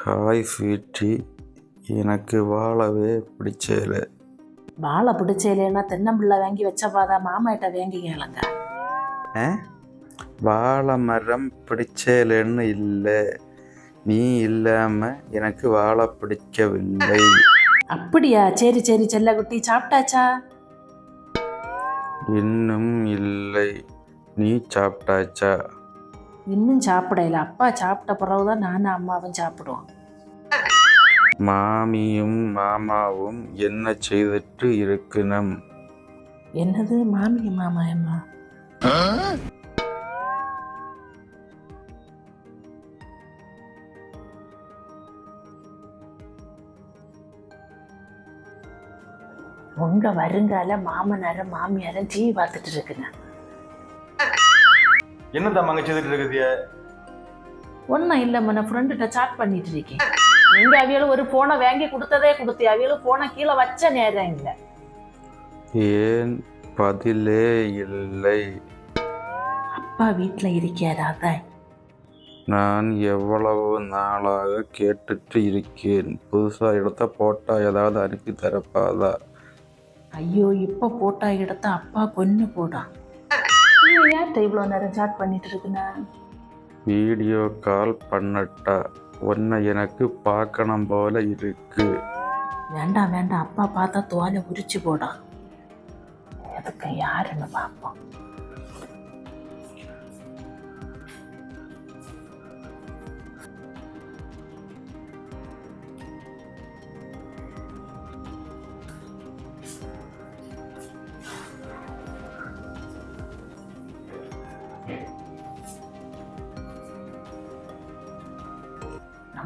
Hi sweetie எனக்கு வாழவே பிடிச்சல. வாழை பிடிச்சேலேன்னா தென்னம்பிள்ளை வாங்கி வச்ச பாதா மாமாட்ட வாங்கி கேளுங்க. வாழை மரம் பிடிச்சலன்னு இல்லை. நீ இல்லாமல் எனக்கு வாழை பிடிக்கவில்லை. அப்படியா? சரி சரி செல்லக்குட்டி சாப்பிட்டாச்சா? இன்னும் இல்லை. நீ சாப்பிட்டாச்சா? இன்னும் சாப்பிடல. அப்பா சாப்பிட்ட பிறகுதான் நானும் அம்மாவும் சாப்பிடுவோம். மாமியும் மாமாவும் என்ன செய்துட்டு இருக்கணும்? என்னது? மாமி மாமா அம்மா உங்க வருங்கால மாமனாரும் மாமியாரும் டிவி பார்த்துட்டு இருக்குங்க என்ன தம்மாங்க செய்துட்டு இருக்குது ஒன்றும் இல்லை நான் ஃப்ரெண்டுகிட்ட சாட் பண்ணிட்டு இருக்கேன் நீங்க அவியலும் ஒரு போனை வாங்கி கொடுத்ததே கொடுத்தி அவியலும் போனை கீழே வச்ச நேரம் இல்லை. ஏன் பதிலே இல்லை? அப்பா வீட்டில் இருக்காரா அதான் நான் எவ்வளவு நாளாக கேட்டுட்டு இருக்கேன். புதுசாக எடுத்த போட்டா ஏதாவது அனுப்பி தரப்பாதா? ஐயோ இப்போ போட்டா எடுத்தா அப்பா கொன்னு போடான் ஏன் இவ்வளோ நேரம் சாட் பண்ணிட்டு இருக்குண்ணா வீடியோ கால் பண்ணட்டா உன்னை எனக்கு பார்க்கணும் போல இருக்கு. வேண்டாம் வேண்டாம். அப்பா பார்த்தா தோலை உரிச்சு போடா. எதுக்கு யாருன்னு பார்ப்போம்.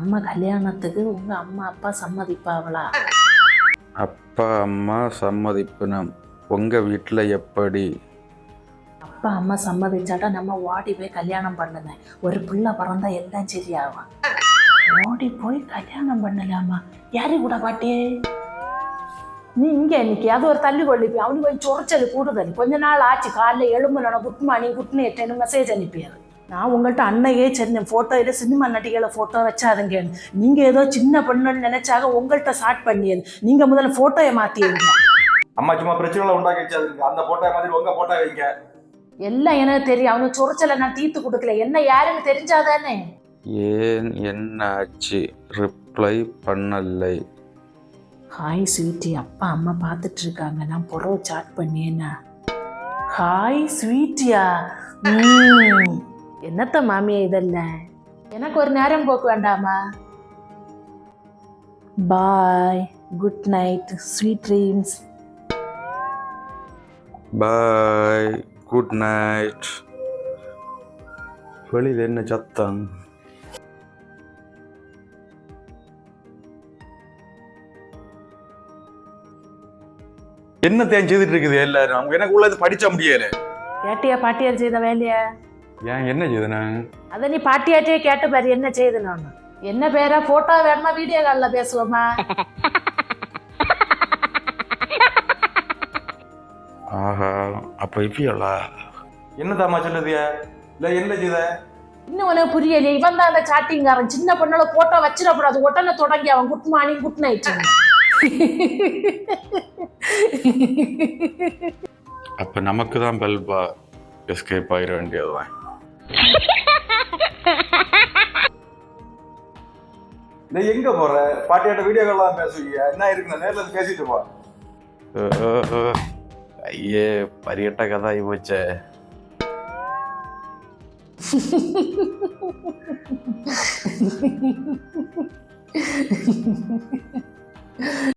நம்ம கல்யாணத்துக்கு உங்க அம்மா அப்பா சம்மதிப்பாங்களா? அப்பா அம்மா சம்மதிப்பினம். உங்கள் வீட்டில் எப்படி? அப்பா அம்மா சம்மதிச்சாட்டா நம்ம ஓடி போய் கல்யாணம் பண்ணுங்க. ஒரு பிள்ளை பிறந்தா எல்லாம் சரியாகும்? ஓடி போய் கல்யாணம் பண்ணலாமா? யாரு கூட பாட்டி? நீ இங்க இன்னைக்கு அது ஒரு தள்ளி கொள்ளி போய். அவனுக்கு போய் சொறைச்சல் கூடுதல். கொஞ்ச நாள் ஆச்சு. காலைல எலும்புலன குட் மார்னிங் குட் நைட்னு மெசேஜ் அனுப்பியாரு நான் உங்கள்கிட்ட அன்னையே சொன்னேன். ஃபோட்டோ இல்லை சினிமா நடிகளை ஃபோட்டோ வச்சாதுங்க. நீங்கள் ஏதோ சின்ன பொண்ணுன்னு நினைச்சாக உங்கள்கிட்ட ஸ்டார்ட் பண்ணியது நீங்கள் முதல்ல ஃபோட்டோயை மாற்றிடுங்க அம்மா சும்மா பிரச்சனை உண்டாக்கி வச்சாதுங்க. அந்த போட்டோ மாதிரி உங்க போட்டோ வைங்க. எல்லாம் எனக்கு தெரியும். அவனுக்கு சொறைச்சலை நான் தீர்த்து கொடுக்கல. என்ன யாருன்னு தெரிஞ்சாதானே ஏன் என்னாச்சு? ரிப்ளை பண்ணலை. ஹாய் ஸ்வீட்டி அப்பா அம்மா பார்த்துட்டு இருக்காங்க நான் புறவு சாட் பண்ணியேண்ணா ஹாய் ஸ்வீட்டியா ம். என்னத்த மாமியா இதெல்லாம் எனக்கு ஒரு நேரம் போக்கு வேண்டாமா? Bye good night sweet dreams bye good night வெளியில் என்ன சத்தம்? என்ன தேன் செய்துட்டு இருக்குது எல்லாரும்? அவங்க எனக்கு உள்ளது படிச்ச முடியல. கேட்டியா பாட்டியார் செய்த வேலையா? ஏன் என்ன செய்யுதுண்ணா அதை நீ பாட்டியாட்டே கேட்டு பாரு என்ன செய்யுது நான் என்ன பேரா போட்டோ வேணுமா வீடியோ காலில் பேசுவோமா? ஆஹா அப்போ இப்படியல்லா என்ன தாமா சொல்லுது இல்ல என்ன செய்த? இன்னும் உனக்கு புரியலையே இவன் தான் அந்த சாட்டிங்காரன் சின்ன பொண்ணோட போட்டோ வச்சிடக்கூடாது. உடனே தொடங்கி அவன் குட் மார்னிங் குட் நைட் அப்போ நமக்கு தான் பெல்பா எஸ்கேப் ஆகிட வேண்டியதுதான். நீ எங்க போற? பாட்டியாட்ட வீடியோ கால் தான் பேசுவீங்க என்ன இருக்கு நேர்ல வந்து பேசிட்டு போ. ஐயே பரியட்ட கதை ஆகி போச்சே.